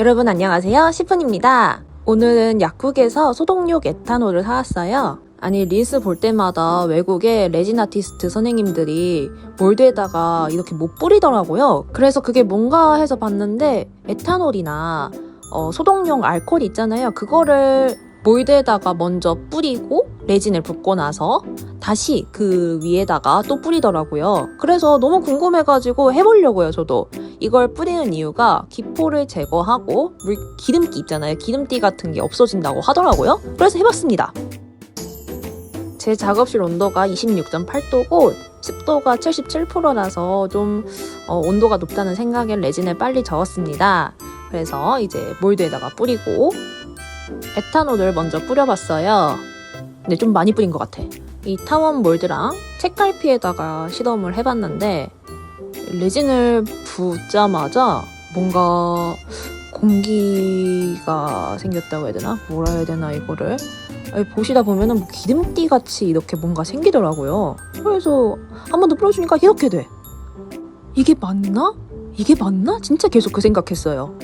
여러분 안녕하세요. 시푼입니다. 오늘은 약국에서 소독용 에탄올을 사왔어요. 아니 릴스 볼 때마다 외국의 레진 아티스트 선생님들이 몰드에다가 이렇게 못 뿌리더라고요. 그래서 그게 뭔가 해서 봤는데 에탄올이나 어, 소독용 알코올 있잖아요. 그거를 몰드에다가 먼저 뿌리고 레진을 붓고 나서 다시 그 위에다가 또 뿌리더라고요. 그래서 너무 궁금해가지고 해보려고요, 저도. 이걸 뿌리는 이유가 기포를 제거하고 물 기름기 있잖아요. 기름띠 같은 게 없어진다고 하더라고요. 그래서 해봤습니다. 제 작업실 온도가 26.8도고 습도가 77%라서 좀 어, 온도가 높다는 생각에 레진을 빨리 저었습니다. 그래서 이제 몰드에다가 뿌리고 에탄올을 먼저 뿌려봤어요. 근데 좀 많이 뿌린 것 같아. 이 타원 몰드랑 책갈피에다가 실험을 해봤는데 레진을 붓자마자 뭔가 공기가 생겼다고 해야 되나? 뭐라 해야 되나 이거를 보시다 보면은 뭐 기름띠 같이 이렇게 뭔가 생기더라고요. 그래서 한 번 더 뿌려주니까 이렇게 돼. 이게 맞나? 이게 맞나? 진짜 계속 그 생각했어요.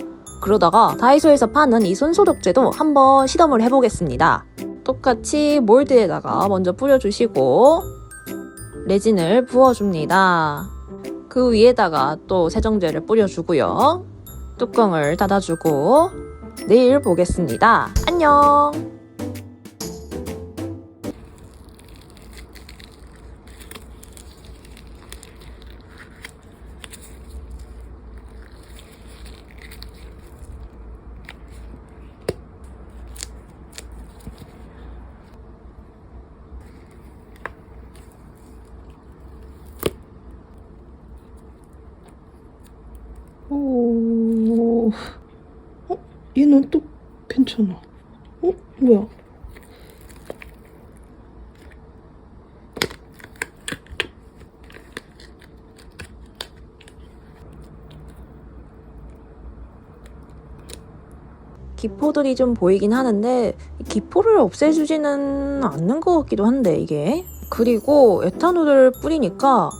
그러다가 다이소에서 파는 이 손소독제도 한번 시험을 해보겠습니다. 똑같이 몰드에다가 먼저 뿌려주시고 레진을 부어줍니다. 그 위에다가 또 세정제를 뿌려주고요. 뚜껑을 닫아주고 내일 보겠습니다. 안녕! 오, 어? 얘는 또 괜찮아. 어? 뭐야? 기포들이 좀 보이긴 하는데 이 기포를 없애주지는 않는 것 같기도 한데 이게 그리고 에탄올을 뿌리니까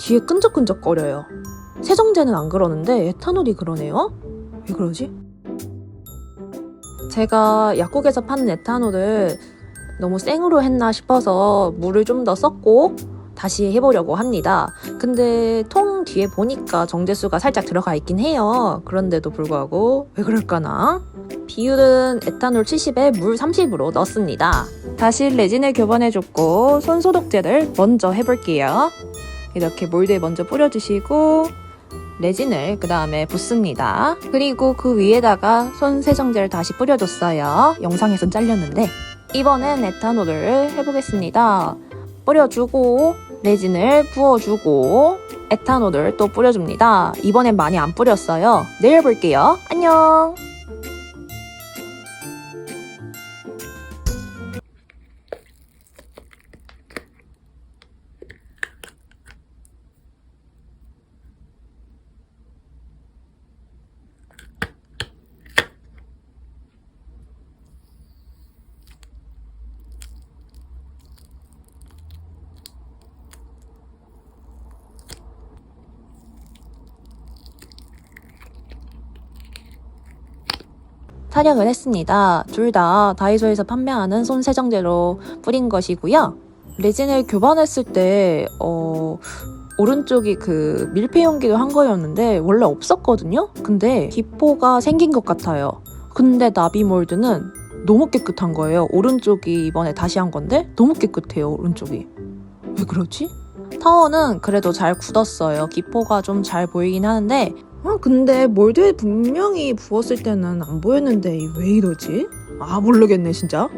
뒤에 끈적끈적거려요 세정제는 안 그러는데 에탄올이 그러네요 왜 그러지? 제가 약국에서 파는 에탄올을 너무 생으로 했나 싶어서 물을 좀 더 썼고 다시 해보려고 합니다. 근데 통 뒤에 보니까 정제수가 살짝 들어가 있긴 해요. 그런데도 불구하고 왜 그럴까나? 비율은 에탄올 70에 물 30으로 넣습니다. 다시 레진을 교반해줬고 손소독제를 먼저 해볼게요. 이렇게 몰드에 먼저 뿌려주시고 레진을 그 다음에 붓습니다. 그리고 그 위에다가 손 세정제를 다시 뿌려줬어요. 영상에선 잘렸는데 이번엔 에탄올을 해보겠습니다. 뿌려주고 레진을 부어주고 에탄올을 또 뿌려줍니다. 이번엔 많이 안 뿌렸어요. 내일 볼게요. 안녕. 촬영을 했습니다. 둘 다 다이소에서 판매하는 손 세정제로 뿌린 것이고요. 레진을 교반했을 때 어, 오른쪽이 그 밀폐 용기로 한 거였는데 원래 없었거든요. 근데 기포가 생긴 것 같아요. 근데 나비 몰드는 너무 깨끗한 거예요. 오른쪽이 이번에 다시 한 건데 너무 깨끗해요. 오른쪽이. 왜 그러지? 타워는 그래도 잘 굳었어요. 기포가 좀 잘 보이긴 하는데 아, 근데 몰드에 분명히 부었을 때는 안 보였는데 왜 이러지? 아, 모르겠네, 진짜.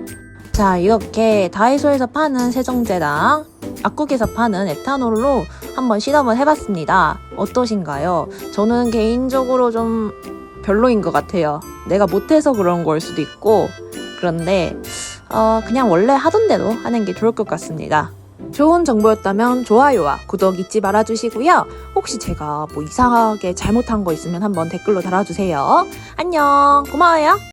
자, 이렇게 다이소에서 파는 세정제랑 약국에서 파는 에탄올로 한번 실험을 해봤습니다. 어떠신가요? 저는 개인적으로 좀 별로인 것 같아요. 내가 못해서 그런 걸 수도 있고, 그런데, 어, 그냥 원래 하던 대로 하는 게 좋을 것 같습니다. 좋은 정보였다면 좋아요와 구독 잊지 말아주시고요. 혹시 제가 뭐 이상하게 잘못한 거 있으면 한번 댓글로 달아주세요. 안녕. 고마워요.